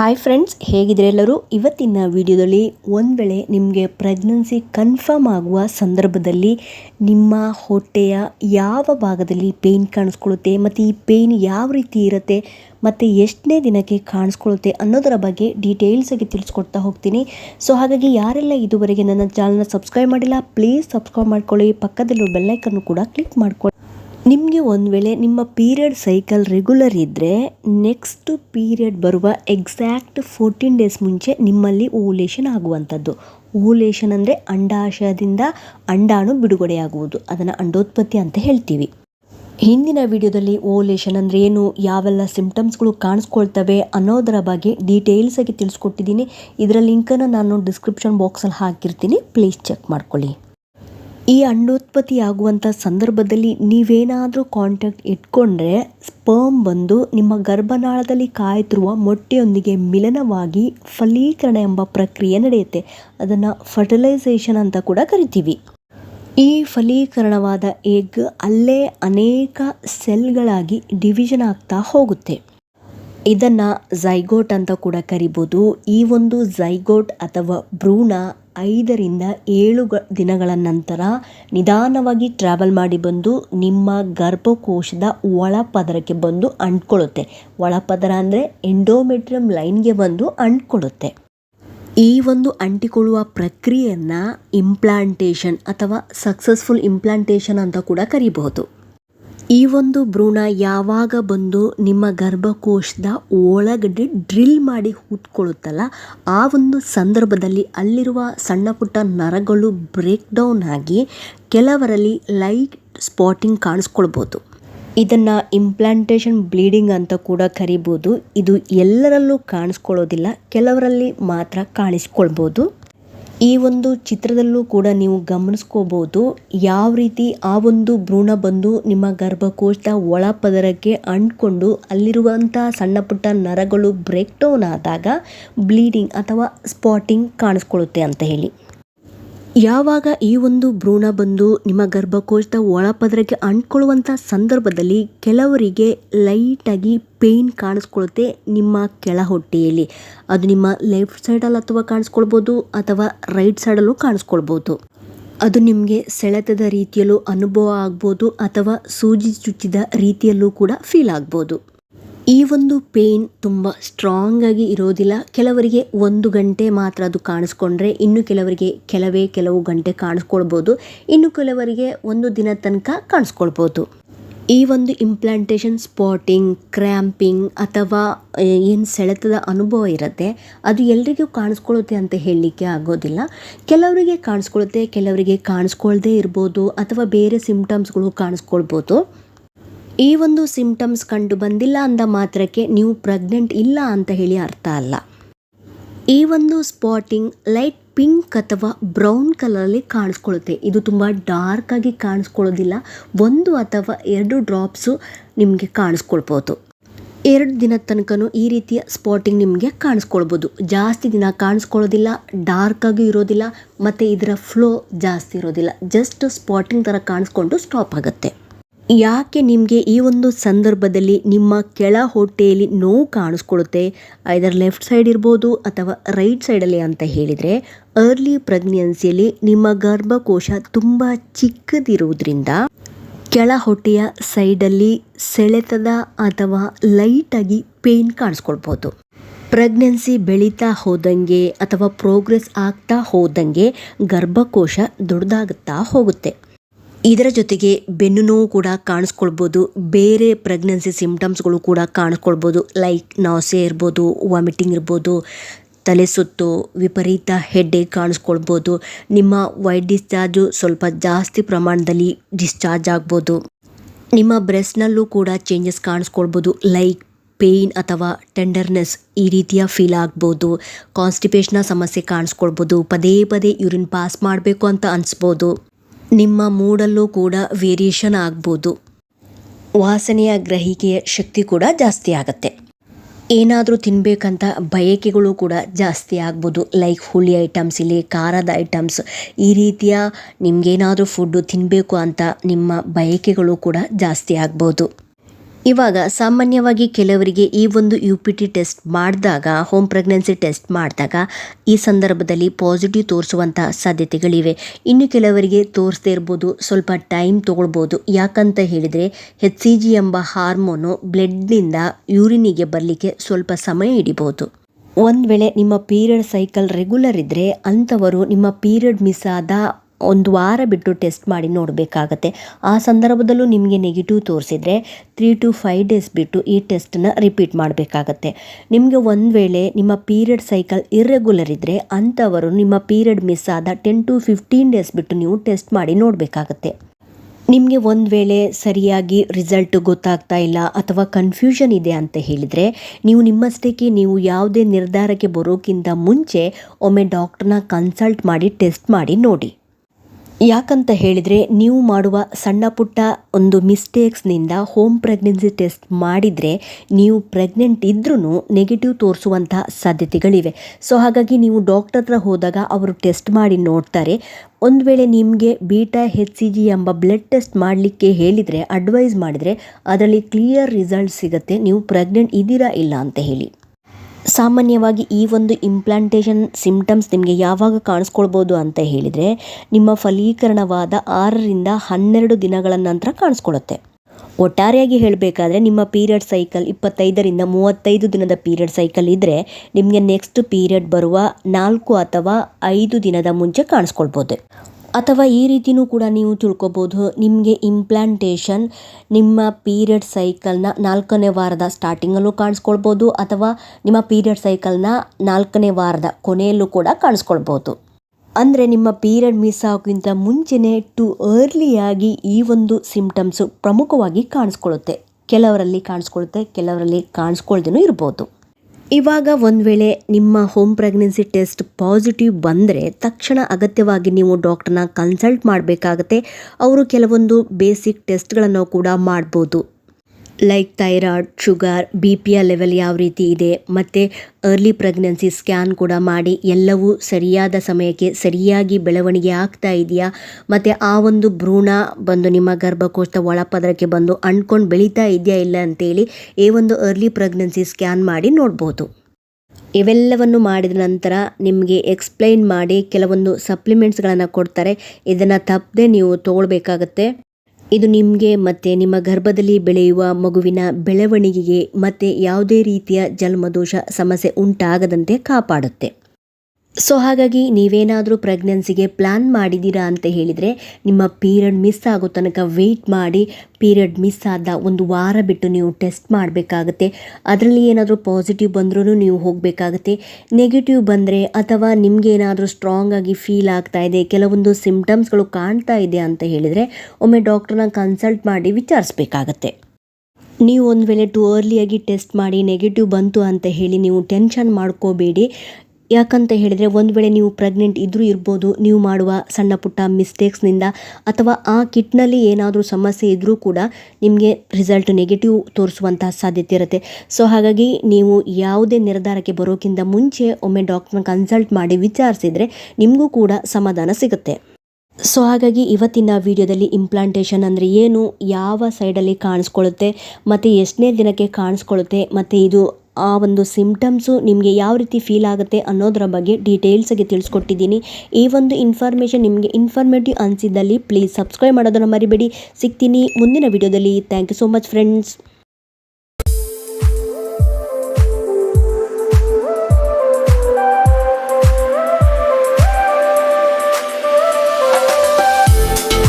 Hi friends ಹೇಗಿದ್ರೆ ಎಲ್ಲರೂ? ಇವತ್ತಿನ ವಿಡಿಯೋದಲ್ಲಿ ಒಂದು ವೇಳೆ ನಿಮಗೆ ಪ್ರೆಗ್ನೆನ್ಸಿ ಕನ್ಫರ್ಮ್ ಆಗುವ ಸಂದರ್ಭದಲ್ಲಿ ನಿಮ್ಮ ಹೊಟ್ಟೆಯ ಯಾವ ಭಾಗದಲ್ಲಿ ಪೇಯ್ನ್ ಕಾಣಿಸ್ಕೊಳ್ಳುತ್ತೆ, ಮತ್ತು ಈ ಪೇಯ್ನ್ ಯಾವ ರೀತಿ ಇರುತ್ತೆ, ಮತ್ತು ಎಷ್ಟನೇ ದಿನಕ್ಕೆ ಕಾಣಿಸ್ಕೊಳ್ಳುತ್ತೆ ಅನ್ನೋದರ ಬಗ್ಗೆ ಡೀಟೇಲ್ಸಾಗಿ ತಿಳಿಸ್ಕೊಡ್ತಾ ಹೋಗ್ತೀನಿ. ಸೊ ಹಾಗಾಗಿ ಯಾರೆಲ್ಲ ಇದುವರೆಗೆ ನನ್ನ ಚಾನಲ್ನ ಸಬ್ಸ್ಕ್ರೈಬ್ ಮಾಡಿಲ್ಲ ಪ್ಲೀಸ್ ಸಬ್ಸ್ಕ್ರೈಬ್ ಮಾಡ್ಕೊಳ್ಳಿ. ಪಕ್ಕದಲ್ಲಿರೋ ಬೆಲ್ಲೈಕನ್ನು ಕೂಡ ಕ್ಲಿಕ್ ಮಾಡ್ಕೊಳ್ಳಿ. ನಿಮಗೆ ಒಂದು ವೇಳೆ ನಿಮ್ಮ ಪೀರಿಯಡ್ ಸೈಕಲ್ ರೆಗ್ಯುಲರ್ ಇದ್ದರೆ ನೆಕ್ಸ್ಟ್ ಪೀರಿಯಡ್ ಬರುವ ಎಕ್ಸಾಕ್ಟ್ ಫೋರ್ಟೀನ್ ಡೇಸ್ ಮುಂಚೆ ನಿಮ್ಮಲ್ಲಿ ಓಲೇಷನ್ ಆಗುವಂಥದ್ದು. ಓಲೇಷನ್ ಅಂದರೆ ಅಂಡಾಶಯದಿಂದ ಅಂಡಾಣು ಬಿಡುಗಡೆಯಾಗುವುದು. ಅದನ್ನು ಅಂಡೋತ್ಪತ್ತಿ ಅಂತ ಹೇಳ್ತೀವಿ. ಹಿಂದಿನ ವಿಡಿಯೋದಲ್ಲಿ ಓಲೇಷನ್ ಅಂದರೆ ಏನು, ಯಾವೆಲ್ಲ ಸಿಂಪ್ಟಮ್ಸ್ಗಳು ಕಾಣಿಸ್ಕೊಳ್ತವೆ ಅನ್ನೋದರ ಬಗ್ಗೆ ಡೀಟೇಲ್ಸಾಗಿ ತಿಳಿಸ್ಕೊಟ್ಟಿದ್ದೀನಿ. ಇದರ ಲಿಂಕನ್ನು ನಾನು ಡಿಸ್ಕ್ರಿಪ್ಷನ್ ಬಾಕ್ಸಲ್ಲಿ ಹಾಕಿರ್ತೀನಿ. ಪ್ಲೀಸ್ ಚೆಕ್ ಮಾಡ್ಕೊಳ್ಳಿ. ಈ ಅಂಡೋತ್ಪತ್ತಿ ಆಗುವಂಥ ಸಂದರ್ಭದಲ್ಲಿ ನೀವೇನಾದರೂ ಕಾಂಟ್ಯಾಕ್ಟ್ ಇಟ್ಕೊಂಡ್ರೆ ಸ್ಪರ್ಮ್ ಬಂದು ನಿಮ್ಮ ಗರ್ಭನಾಳದಲ್ಲಿ ಕಾಯ್ತಿರುವ ಮೊಟ್ಟೆಯೊಂದಿಗೆ ಮಿಲನವಾಗಿ ಫಲೀಕರಣ ಎಂಬ ಪ್ರಕ್ರಿಯೆ ನಡೆಯುತ್ತೆ. ಅದನ್ನು ಫರ್ಟಿಲೈಸೇಷನ್ ಅಂತ ಕೂಡ ಕರಿತೀವಿ. ಈ ಫಲೀಕರಣವಾದ ಎಗ್ ಅಲ್ಲೇ ಅನೇಕ ಸೆಲ್ಗಳಾಗಿ ಡಿವಿಷನ್ ಆಗ್ತಾ ಹೋಗುತ್ತೆ. ಇದನ್ನು ಝೈಗೋಟ್ ಅಂತ ಕೂಡ ಕರಿಬೋದು. ಈ ಒಂದು ಝೈಗೋಟ್ ಅಥವಾ ಭ್ರೂಣ ಐದರಿಂದ ಏಳು ಗ ದಿನಗಳ ನಂತರ ನಿಧಾನವಾಗಿ ಟ್ರಾವೆಲ್ ಮಾಡಿ ಬಂದು ನಿಮ್ಮ ಗರ್ಭಕೋಶದ ಒಳಪದರಕ್ಕೆ ಬಂದು ಅಂಟ್ಕೊಳ್ಳುತ್ತೆ. ಒಳಪದರ ಅಂದರೆ ಎಂಡೋಮೆಟ್ರಿಯಂ ಲೈನ್ಗೆ ಬಂದು ಅಂಟ್ಕೊಳ್ಳುತ್ತೆ. ಈ ಒಂದು ಅಂಟಿಕೊಳ್ಳುವ ಪ್ರಕ್ರಿಯೆಯನ್ನು ಇಂಪ್ಲಾಂಟೇಷನ್ ಅಥವಾ ಸಕ್ಸಸ್ಫುಲ್ ಇಂಪ್ಲಾಂಟೇಷನ್ ಅಂತ ಕೂಡ ಕರಿಬಹುದು. ಈ ಒಂದು ಭ್ರೂಣ ಯಾವಾಗ ಬಂದು ನಿಮ್ಮ ಗರ್ಭಕೋಶದ ಒಳಗಡೆ ಡ್ರಿಲ್ ಮಾಡಿ ಹುಟ್ಕೊಳ್ಳುತ್ತಲ್ಲ, ಆ ಒಂದು ಸಂದರ್ಭದಲ್ಲಿ ಅಲ್ಲಿರುವ ಸಣ್ಣ ಪುಟ್ಟ ನರಗಳು ಬ್ರೇಕ್ ಡೌನ್ ಆಗಿ ಕೆಲವರಲ್ಲಿ ಲೈಟ್ ಸ್ಪಾಟಿಂಗ್ ಕಾಣಿಸ್ಕೊಳ್ಬೋದು. ಇದನ್ನು ಇಂಪ್ಲಾಂಟೇಷನ್ ಬ್ಲೀಡಿಂಗ್ ಅಂತ ಕೂಡ ಕರಿಬೋದು. ಇದು ಎಲ್ಲರಲ್ಲೂ ಕಾಣಿಸ್ಕೊಳ್ಳೋದಿಲ್ಲ, ಕೆಲವರಲ್ಲಿ ಮಾತ್ರ ಕಾಣಿಸ್ಕೊಳ್ಬೋದು. ಈ ಒಂದು ಚಿತ್ರದಲ್ಲೂ ಕೂಡ ನೀವು ಗಮನಿಸ್ಕೋಬಹುದು ಯಾವ ರೀತಿ ಆ ಒಂದು ಭ್ರೂಣ ಬಂದು ನಿಮ್ಮ ಗರ್ಭಕೋಶದ ಒಳ ಪದರಕ್ಕೆ ಅಂಟ್ಕೊಂಡು ಅಲ್ಲಿರುವಂತಹ ಸಣ್ಣ ಪುಟ್ಟ ನರಗಳು ಬ್ರೇಕ್ ಡೌನ್ ಆದಾಗ ಬ್ಲೀಡಿಂಗ್ ಅಥವಾ ಸ್ಪಾಟಿಂಗ್ ಕಾಣಿಸ್ಕೊಳ್ಳುತ್ತೆ ಅಂತ ಹೇಳಿ. ಯಾವಾಗ ಈ ಒಂದು ಭ್ರೂಣ ಬಂದು ನಿಮ್ಮ ಗರ್ಭಕೋಶದ ಒಳಪದರಕ್ಕೆ ಅಂಟ್ಕೊಳ್ಳುವಂಥ ಸಂದರ್ಭದಲ್ಲಿ ಕೆಲವರಿಗೆ ಲೈಟಾಗಿ ಪೇಯ್ನ್ ಕಾಣಿಸ್ಕೊಳ್ಳುತ್ತೆ ನಿಮ್ಮ ಕೆಳ ಹೊಟ್ಟೆಯಲ್ಲಿ ಅದು ನಿಮ್ಮ ಲೆಫ್ಟ್ ಸೈಡಲ್ಲಿ ಅಥವಾ ಕಾಣಿಸ್ಕೊಳ್ಬೋದು ಅಥವಾ ರೈಟ್ ಸೈಡಲ್ಲೂ ಕಾಣಿಸ್ಕೊಳ್ಬೋದು. ಅದು ನಿಮಗೆ ಸೆಳೆತದ ರೀತಿಯಲ್ಲೂ ಅನುಭವ ಆಗ್ಬೋದು ಅಥವಾ ಸೂಜಿ ಚುಚ್ಚಿದ ರೀತಿಯಲ್ಲೂ ಕೂಡ ಫೀಲ್ ಆಗ್ಬೋದು. ಈ ಒಂದು ಪೇಯ್ನ್ ತುಂಬ ಸ್ಟ್ರಾಂಗ್ ಆಗಿ ಇರೋದಿಲ್ಲ. ಕೆಲವರಿಗೆ ಒಂದು ಗಂಟೆ ಮಾತ್ರ ಅದು ಕಾಣಿಸ್ಕೊಂಡ್ರೆ, ಇನ್ನು ಕೆಲವರಿಗೆ ಕೆಲವೇ ಕೆಲವು ಗಂಟೆ ಕಾಣಿಸ್ಕೊಳ್ಬೋದು, ಇನ್ನು ಕೆಲವರಿಗೆ ಒಂದು ದಿನ ತನಕ ಕಾಣಿಸ್ಕೊಳ್ಬೋದು. ಈ ಒಂದು ಇಂಪ್ಲಾಂಟೇಷನ್ ಸ್ಪಾಟಿಂಗ್ ಕ್ರ್ಯಾಂಪಿಂಗ್ ಅಥವಾ ಏನು ಸೆಳೆತದ ಅನುಭವ ಇರುತ್ತೆ, ಅದು ಎಲ್ರಿಗೂ ಕಾಣಿಸ್ಕೊಳ್ಳುತ್ತೆ ಅಂತ ಹೇಳಲಿಕ್ಕೆ ಆಗೋದಿಲ್ಲ. ಕೆಲವರಿಗೆ ಕಾಣಿಸ್ಕೊಳ್ಳುತ್ತೆ, ಕೆಲವರಿಗೆ ಕಾಣಿಸ್ಕೊಳ್ದೇ ಇರ್ಬೋದು ಅಥವಾ ಬೇರೆ ಸಿಂಪ್ಟಮ್ಸ್ಗಳು ಕಾಣಿಸ್ಕೊಳ್ಬೋದು. ಈ ಒಂದು ಸಿಂಪ್ಟಮ್ಸ್ ಕಂಡು ಬಂದಿಲ್ಲ ಅಂದ ಮಾತ್ರಕ್ಕೆ ನೀವು ಪ್ರೆಗ್ನೆಂಟ್ ಇಲ್ಲ ಅಂತ ಹೇಳಿ ಅರ್ಥ ಅಲ್ಲ. ಈ ಒಂದು ಸ್ಪಾಟಿಂಗ್ ಲೈಟ್ ಪಿಂಕ್ ಅಥವಾ ಬ್ರೌನ್ ಕಲರಲ್ಲಿ ಕಾಣಿಸ್ಕೊಳ್ಳುತ್ತೆ ಇದು ತುಂಬ ಡಾರ್ಕ್ ಆಗಿ ಕಾಣಿಸ್ಕೊಳ್ಳೋದಿಲ್ಲ. ಒಂದು ಅಥವಾ ಎರಡು ಡ್ರಾಪ್ಸು ನಿಮಗೆ ಕಾಣಿಸ್ಕೊಳ್ಬೋದು. ಎರಡು ದಿನದ ತನಕನೂ ಈ ರೀತಿಯ ಸ್ಪಾಟಿಂಗ್ ನಿಮಗೆ ಕಾಣಿಸ್ಕೊಳ್ಬೋದು. ಜಾಸ್ತಿ ದಿನ ಕಾಣಿಸ್ಕೊಳ್ಳೋದಿಲ್ಲ ಡಾರ್ಕ್ ಆಗಿ ಇರೋದಿಲ್ಲ, ಮತ್ತು ಇದರ ಫ್ಲೋ ಜಾಸ್ತಿ ಇರೋದಿಲ್ಲ. ಜಸ್ಟ್ ಸ್ಪಾಟಿಂಗ್ ಥರ ಕಾಣಿಸ್ಕೊಂಡು ಸ್ಟಾಪ್ ಆಗುತ್ತೆ. ಯಾಕೆ ನಿಮಗೆ ಈ ಒಂದು ಸಂದರ್ಭದಲ್ಲಿ ನಿಮ್ಮ ಕೆಳ ಹೊಟ್ಟೆಯಲ್ಲಿ ನೋವು ಕಾಣಿಸ್ಕೊಳ್ಳುತ್ತೆ? ಐದರ್ ಲೆಫ್ಟ್ ಸೈಡ್ ಇರ್ಬೋದು ಅಥವಾ ರೈಟ್ ಸೈಡಲ್ಲಿ ಅಂತ ಹೇಳಿದರೆ ಅರ್ಲಿ ಪ್ರೆಗ್ನೆನ್ಸಿಯಲ್ಲಿ ನಿಮ್ಮ ಗರ್ಭಕೋಶ ತುಂಬ ಚಿಕ್ಕದಿರುವುದರಿಂದ ಕೆಳ ಹೊಟ್ಟೆಯ ಸೈಡಲ್ಲಿ ಸೆಳೆತದ ಅಥವಾ ಲೈಟಾಗಿ ಪೇನ್ ಕಾಣಿಸ್ಕೊಳ್ಬೋದು. ಪ್ರೆಗ್ನೆನ್ಸಿ ಬೆಳೀತಾ ಹೋದಂಗೆ ಅಥವಾ ಪ್ರೋಗ್ರೆಸ್ ಆಗ್ತಾ ಹೋದಂಗೆ ಗರ್ಭಕೋಶ ದೊಡ್ಡದಾಗುತ್ತಾ ಹೋಗುತ್ತೆ. ಇದರ ಜೊತೆಗೆ ಬೆನ್ನು ನೋವು ಕೂಡ ಕಾಣಿಸ್ಕೊಳ್ಬೋದು, ಬೇರೆ ಪ್ರೆಗ್ನೆನ್ಸಿ ಸಿಂಪ್ಟಮ್ಸ್ಗಳು ಕೂಡ ಕಾಣಿಸ್ಕೊಳ್ಬೋದು ಲೈಕ್ ನಾಸೆ ಇರ್ಬೋದು ವಾಮಿಟಿಂಗ್ ಇರ್ಬೋದು, ತಲೆ ಸುತ್ತು, ವಿಪರೀತ ಹೆಡ್ಡೆ ಕಾಣಿಸ್ಕೊಳ್ಬೋದು, ನಿಮ್ಮ ವೈಟ್ ಡಿಸ್ಚಾರ್ಜು ಸ್ವಲ್ಪ ಜಾಸ್ತಿ ಪ್ರಮಾಣದಲ್ಲಿ ಡಿಸ್ಚಾರ್ಜ್ ಆಗ್ಬೋದು. ನಿಮ್ಮ ಬ್ರೆಸ್ಟ್ನಲ್ಲೂ ಕೂಡ ಚೇಂಜಸ್ ಕಾಣಿಸ್ಕೊಳ್ಬೋದು ಲೈಕ್ ಪೇಯ್ನ್ ಅಥವಾ ಟೆಂಡರ್ನೆಸ್ ಈ ರೀತಿಯ ಫೀಲ್ ಆಗ್ಬೋದು ಕಾನ್ಸ್ಟಿಪೇಷನ್ನ ಸಮಸ್ಯೆ ಕಾಣಿಸ್ಕೊಳ್ಬೋದು, ಪದೇ ಪದೇ ಯೂರಿನ್ ಪಾಸ್ ಮಾಡಬೇಕು ಅಂತ ಅನಿಸ್ಬೋದು. ನಿಮ್ಮ ಮೂಡಲ್ಲೂ ಕೂಡ ವೇರಿಯೇಷನ್ ಆಗ್ಬೋದು. ವಾಸನೆಯ ಗ್ರಹಿಕೆಯ ಶಕ್ತಿ ಕೂಡ ಜಾಸ್ತಿ ಆಗುತ್ತೆ. ಏನಾದರೂ ತಿನ್ನಬೇಕಂತ ಬಯಕೆಗಳು ಕೂಡ ಜಾಸ್ತಿ ಆಗ್ಬೋದು. ಲೈಕ್ ಹುಳಿ ಐಟಮ್ಸ್ ಇಲ್ಲಿ, ಖಾರದ ಐಟಮ್ಸ್ ಈ ರೀತಿಯ ನಿಮಗೇನಾದರೂ ಫುಡ್ಡು ತಿನ್ನಬೇಕು ಅಂತ ನಿಮ್ಮ ಬಯಕೆಗಳು ಕೂಡ ಜಾಸ್ತಿ ಆಗ್ಬೋದು. ಇವಾಗ ಸಾಮಾನ್ಯವಾಗಿ ಕೆಲವರಿಗೆ ಈ ಒಂದು ಯು ಪಿ ಟಿ ಟೆಸ್ಟ್ ಮಾಡಿದಾಗ ಹೋಮ್ ಪ್ರೆಗ್ನೆನ್ಸಿ ಟೆಸ್ಟ್ ಮಾಡಿದಾಗ ಈ ಸಂದರ್ಭದಲ್ಲಿ ಪಾಸಿಟಿವ್ ತೋರಿಸುವಂಥ ಸಾಧ್ಯತೆಗಳಿವೆ. ಇನ್ನು ಕೆಲವರಿಗೆ ತೋರಿಸದೇ ಇರ್ಬೋದು, ಸ್ವಲ್ಪ ಟೈಮ್ ತೊಗೊಳ್ಬೋದು. ಯಾಕಂತ ಹೇಳಿದರೆ ಹೆಚ್ ಸಿ ಜಿ ಎಂಬ ಹಾರ್ಮೋನು ಬ್ಲಡ್ನಿಂದ ಯೂರಿನಿಗೆ ಬರಲಿಕ್ಕೆ ಸ್ವಲ್ಪ ಸಮಯ ಹಿಡಿಬೋದು. ಒಂದು ವೇಳೆ ನಿಮ್ಮ ಪೀರಿಯಡ್ ಸೈಕಲ್ ರೆಗ್ಯುಲರ್ ಇದ್ದರೆ ಅಂಥವರು ನಿಮ್ಮ ಪೀರಿಯಡ್ ಮಿಸ್ ಆದ ಒಂದು ವಾರ ಬಿಟ್ಟು ಟೆಸ್ಟ್ ಮಾಡಿ ನೋಡಬೇಕಾಗತ್ತೆ. ಆ ಸಂದರ್ಭದಲ್ಲೂ ನಿಮಗೆ ನೆಗೆಟಿವ್ ತೋರಿಸಿದರೆ ತ್ರೀ ಟು ಫೈವ್ ಡೇಸ್ ಬಿಟ್ಟು ಈ ಟೆಸ್ಟನ್ನ ರಿಪೀಟ್ ಮಾಡಬೇಕಾಗತ್ತೆ. ನಿಮಗೆ ಒಂದು ವೇಳೆ ನಿಮ್ಮ ಪೀರಿಯಡ್ ಸೈಕಲ್ ಇರ್ರೆಗ್ಯುಲರ್ ಇದ್ದರೆ ಅಂಥವರು ನಿಮ್ಮ ಪೀರಿಯಡ್ ಮಿಸ್ ಆದ ಟೆನ್ ಟು ಫಿಫ್ಟೀನ್ ಡೇಸ್ ಬಿಟ್ಟು ನೀವು ಟೆಸ್ಟ್ ಮಾಡಿ ನೋಡಬೇಕಾಗತ್ತೆ. ನಿಮಗೆ ಒಂದು ವೇಳೆ ಸರಿಯಾಗಿ ರಿಸಲ್ಟ್ ಗೊತ್ತಾಗ್ತಾ ಇಲ್ಲ ಅಥವಾ ಕನ್ಫ್ಯೂಷನ್ ಇದೆ ಅಂತ ಹೇಳಿದರೆ ನೀವು ನಿಮ್ಮಷ್ಟಕ್ಕೆ ನೀವು ಯಾವುದೇ ನಿರ್ಧಾರಕ್ಕೆ ಬರೋಕ್ಕಿಂತ ಮುಂಚೆ ಒಮ್ಮೆ ಡಾಕ್ಟ್ರನ್ನ ಕನ್ಸಲ್ಟ್ ಮಾಡಿ ಟೆಸ್ಟ್ ಮಾಡಿ ನೋಡಿ. ಯಾಕಂತ ಹೇಳಿದರೆ ನೀವು ಮಾಡುವ ಸಣ್ಣ ಪುಟ್ಟ ಒಂದು ಮಿಸ್ಟೇಕ್ಸ್ನಿಂದ ಹೋಮ್ ಪ್ರೆಗ್ನೆನ್ಸಿ ಟೆಸ್ಟ್ ಮಾಡಿದರೆ ನೀವು ಪ್ರೆಗ್ನೆಂಟ್ ಇದ್ರೂ ನೆಗೆಟಿವ್ ತೋರಿಸುವಂಥ ಸಾಧ್ಯತೆಗಳಿವೆ. ಸೊ ಹಾಗಾಗಿ ನೀವು ಡಾಕ್ಟರ್ ಹತ್ರ ಹೋದಾಗ ಅವರು ಟೆಸ್ಟ್ ಮಾಡಿ ನೋಡ್ತಾರೆ. ಒಂದು ವೇಳೆ ನಿಮಗೆ ಬೀಟಾ ಹೆಚ್ ಸಿ ಜಿ ಎಂಬ ಬ್ಲಡ್ ಟೆಸ್ಟ್ ಮಾಡಲಿಕ್ಕೆ ಹೇಳಿದರೆ ಅಡ್ವೈಸ್ ಮಾಡಿದರೆ, ಅದರಲ್ಲಿ ಕ್ಲಿಯರ್ ರಿಸಲ್ಟ್ ಸಿಗುತ್ತೆ. ನೀವು ಪ್ರೆಗ್ನೆಂಟ್ ಇದ್ದೀರಾ ಇಲ್ಲ ಅಂತ ಹೇಳಿ. ಸಾಮಾನ್ಯವಾಗಿ ಈ ಒಂದು ಇಂಪ್ಲಾಂಟೇಷನ್ ಸಿಂಪ್ಟಮ್ಸ್ ನಿಮಗೆ ಯಾವಾಗ ಕಾಣಿಸ್ಕೊಳ್ಬೋದು ಅಂತ ಹೇಳಿದರೆ, ನಿಮ್ಮ ಫಲೀಕರಣವಾದ ಆರರಿಂದ ಹನ್ನೆರಡು ದಿನಗಳ ನಂತರ ಕಾಣಿಸ್ಕೊಳ್ಳುತ್ತೆ ಒಟ್ಟಾರೆಯಾಗಿ ಹೇಳಬೇಕಾದ್ರೆ, ನಿಮ್ಮ ಪೀರಿಯಡ್ ಸೈಕಲ್ ಇಪ್ಪತ್ತೈದರಿಂದ ಮೂವತ್ತೈದು ದಿನದ ಪೀರಿಯಡ್ ಸೈಕಲ್ ಇದ್ದರೆ ನಿಮಗೆ ನೆಕ್ಸ್ಟ್ ಪೀರಿಯಡ್ ಬರುವ ನಾಲ್ಕು ಅಥವಾ ಐದು ದಿನದ ಮುಂಚೆ ಕಾಣಿಸ್ಕೊಳ್ಬೋದು. ಅಥವಾ ಈ ರೀತಿಯೂ ಕೂಡ ನೀವು ತಿಳ್ಕೊಬೋದು, ನಿಮಗೆ ಇಂಪ್ಲಾಂಟೇಷನ್ ನಿಮ್ಮ ಪೀರಿಯಡ್ ಸೈಕಲ್ನ ನಾಲ್ಕನೇ ವಾರದ ಸ್ಟಾರ್ಟಿಂಗಲ್ಲೂ ಕಾಣಿಸ್ಕೊಳ್ಬೋದು, ಅಥವಾ ನಿಮ್ಮ ಪೀರಿಯಡ್ ಸೈಕಲ್ನ ನಾಲ್ಕನೇ ವಾರದ ಕೊನೆಯಲ್ಲೂ ಕೂಡ ಕಾಣಿಸ್ಕೊಳ್ಬೋದು. ಅಂದರೆ ನಿಮ್ಮ ಪೀರಿಯಡ್ ಮಿಸ್ ಆಗೋಕ್ಕಿಂತ ಮುಂಚೆನೇ ಟು ಅರ್ಲಿಯಾಗಿ ಈ ಒಂದು ಸಿಂಪ್ಟಮ್ಸು ಪ್ರಮುಖವಾಗಿ ಕಾಣಿಸ್ಕೊಳ್ಳುತ್ತೆ. ಕೆಲವರಲ್ಲಿ ಕಾಣಿಸ್ಕೊಳ್ಳುತ್ತೆ, ಕೆಲವರಲ್ಲಿ ಕಾಣಿಸ್ಕೊಳ್ದೇನೂ ಇರ್ಬೋದು. ಇವಾಗ ಒಂದು ವೇಳೆ ನಿಮ್ಮ ಹೋಮ್ ಪ್ರೆಗ್ನೆನ್ಸಿ ಟೆಸ್ಟ್ ಪಾಸಿಟಿವ್ ಬಂದರೆ ತಕ್ಷಣ ಅಗತ್ಯವಾಗಿ ನೀವು ಡಾಕ್ಟರ್ನ ಕನ್ಸಲ್ಟ್ ಮಾಡಬೇಕಾಗತ್ತೆ. ಅವರು ಕೆಲವೊಂದು ಬೇಸಿಕ್ ಟೆಸ್ಟ್ಗಳನ್ನು ಕೂಡ ಮಾಡ್ಬೋದು. ಲೈಕ್ ಥೈರಾಯ್ಡ್ ಶುಗರ್ ಬಿ ಪಿಯ ಲೆವೆಲ್ ಯಾವ ರೀತಿ ಇದೆ, ಮತ್ತು ಅರ್ಲಿ ಪ್ರೆಗ್ನೆನ್ಸಿ ಸ್ಕ್ಯಾನ್ ಕೂಡ ಮಾಡಿ, ಎಲ್ಲವೂ ಸರಿಯಾದ ಸಮಯಕ್ಕೆ ಸರಿಯಾಗಿ ಬೆಳವಣಿಗೆ ಆಗ್ತಾ ಇದೆಯಾ? ಮತ್ತು ಆ ಒಂದು ಭ್ರೂಣ ಬಂದು ನಿಮ್ಮ ಗರ್ಭಕೋಶದ ಒಳಪದರಕ್ಕೆ ಬಂದು ಅಂಡ್ಕೊಂಡು ಬೆಳೀತಾ ಇದೆಯಾ ಇಲ್ಲ ಅಂತೇಳಿ ಈ ಒಂದು ಅರ್ಲಿ ಪ್ರೆಗ್ನೆನ್ಸಿ ಸ್ಕ್ಯಾನ್ ಮಾಡಿ ನೋಡ್ಬೋದು. ಇವೆಲ್ಲವನ್ನು ಮಾಡಿದ ನಂತರ ನಿಮಗೆ ಎಕ್ಸ್ಪ್ಲೈನ್ ಮಾಡಿ, ಕೆಲವೊಂದು ಸಪ್ಲಿಮೆಂಟ್ಸ್ಗಳನ್ನು ಕೊಡ್ತಾರೆ. ಇದನ್ನು ತಪ್ಪದೆ ನೀವು ತೊಗೊಳ್ಬೇಕಾಗತ್ತೆ ಇದು ನಿಮಗೆ ಮತ್ತು ನಿಮ್ಮ ಗರ್ಭದಲ್ಲಿ ಬೆಳೆಯುವ ಮಗುವಿನ ಬೆಳವಣಿಗೆಗೆ ಮತ್ತು ಯಾವುದೇ ರೀತಿಯ ಜನ್ಮದೋಷ ಸಮಸ್ಯೆ ಉಂಟಾಗದಂತೆ ಕಾಪಾಡುತ್ತೆ. ಸೊ ಹಾಗಾಗಿ ನೀವೇನಾದರೂ ಪ್ರೆಗ್ನೆನ್ಸಿಗೆ ಪ್ಲ್ಯಾನ್ ಮಾಡಿದ್ದೀರಾ ಅಂತ ಹೇಳಿದರೆ, ನಿಮ್ಮ ಪೀರಿಯಡ್ ಮಿಸ್ ಆಗೋ ತನಕ ವೆಯ್ಟ್ ಮಾಡಿ ಪೀರಿಯಡ್ ಮಿಸ್ ಆದ ಒಂದು ವಾರ ಬಿಟ್ಟು ನೀವು ಟೆಸ್ಟ್ ಮಾಡಬೇಕಾಗತ್ತೆ. ಅದರಲ್ಲಿ ಏನಾದರೂ ಪಾಸಿಟಿವ್ ಬಂದರೂ ನೀವು ಹೋಗಬೇಕಾಗತ್ತೆ. ನೆಗೆಟಿವ್ ಬಂದರೆ ಅಥವಾ ನಿಮಗೆ ಏನಾದರೂ ಸ್ಟ್ರಾಂಗ್ ಆಗಿ ಫೀಲ್ ಆಗ್ತಾ ಇದೆ, ಕೆಲವೊಂದು ಸಿಂಪ್ಟಮ್ಸ್ಗಳು ಕಾಣ್ತಾ ಇದೆ ಅಂತ ಹೇಳಿದರೆ, ಒಮ್ಮೆ ಡಾಕ್ಟ್ರನ್ನ ಕನ್ಸಲ್ಟ್ ಮಾಡಿ ವಿಚಾರಿಸ್ಬೇಕಾಗತ್ತೆ. ನೀವು ಒಂದು ವೇಳೆ ಟು ಅರ್ಲಿಯಾಗಿ ಟೆಸ್ಟ್ ಮಾಡಿ ನೆಗೆಟಿವ್ ಬಂತು ಅಂತ ಹೇಳಿ ನೀವು ಟೆನ್ಷನ್ ಮಾಡ್ಕೋಬೇಡಿ. ಯಾಕಂತ ಹೇಳಿದರೆ ಒಂದು ವೇಳೆ ನೀವು ಪ್ರೆಗ್ನೆಂಟ್ ಇದ್ದರೂ ಇರ್ಬೋದು, ನೀವು ಮಾಡುವ ಸಣ್ಣ ಪುಟ್ಟ ಮಿಸ್ಟೇಕ್ಸ್ನಿಂದ ಅಥವಾ ಆ ಕಿಟ್ನಲ್ಲಿ ಏನಾದರೂ ಸಮಸ್ಯೆ ಇದ್ದರೂ ಕೂಡ ನಿಮಗೆ ರಿಸಲ್ಟ್ ನೆಗೆಟಿವ್ ತೋರಿಸುವಂತಹ ಸಾಧ್ಯತೆ ಇರುತ್ತೆ. ಸೊ ಹಾಗಾಗಿ ನೀವು ಯಾವುದೇ ನಿರ್ಧಾರಕ್ಕೆ ಬರೋಕ್ಕಿಂತ ಮುಂಚೆ ಒಮ್ಮೆ ಡಾಕ್ಟ್ರನ್ನ ಕನ್ಸಲ್ಟ್ ಮಾಡಿ ವಿಚಾರಿಸಿದರೆ ನಿಮಗೂ ಕೂಡ ಸಮಾಧಾನ ಸಿಗುತ್ತೆ. ಸೊ ಹಾಗಾಗಿ ಇವತ್ತಿನ ವಿಡಿಯೋದಲ್ಲಿ ಇಂಪ್ಲಾಂಟೇಷನ್ ಅಂದರೆ ಏನು, ಯಾವ ಸೈಡಲ್ಲಿ ಕಾಣಿಸ್ಕೊಳ್ಳುತ್ತೆ, ಮತ್ತು ಎಷ್ಟನೇ ದಿನಕ್ಕೆ ಕಾಣಿಸ್ಕೊಳ್ಳುತ್ತೆ, ಮತ್ತು ಇದು ಆ ಒಂದು ಸಿಂಪ್ಟಮ್ಸು ನಿಮಗೆ ಯಾವ ರೀತಿ ಫೀಲ್ ಆಗುತ್ತೆ ಅನ್ನೋದರ ಬಗ್ಗೆ ಡೀಟೇಲ್ಸಾಗಿ ತಿಳಿಸ್ಕೊಟ್ಟಿದ್ದೀನಿ. ಈ ಒಂದು ಇನ್ಫಾರ್ಮೇಷನ್ ನಿಮಗೆ ಇನ್ಫಾರ್ಮೇಟಿವ್ ಅನಿಸಿದ್ದಲ್ಲಿ ಪ್ಲೀಸ್ ಸಬ್ಸ್ಕ್ರೈಬ್ ಮಾಡೋದನ್ನು ಮರಿಬೇಡಿ. ಸಿಗ್ತೀನಿ ಮುಂದಿನ ವಿಡಿಯೋದಲ್ಲಿ thank you so much friends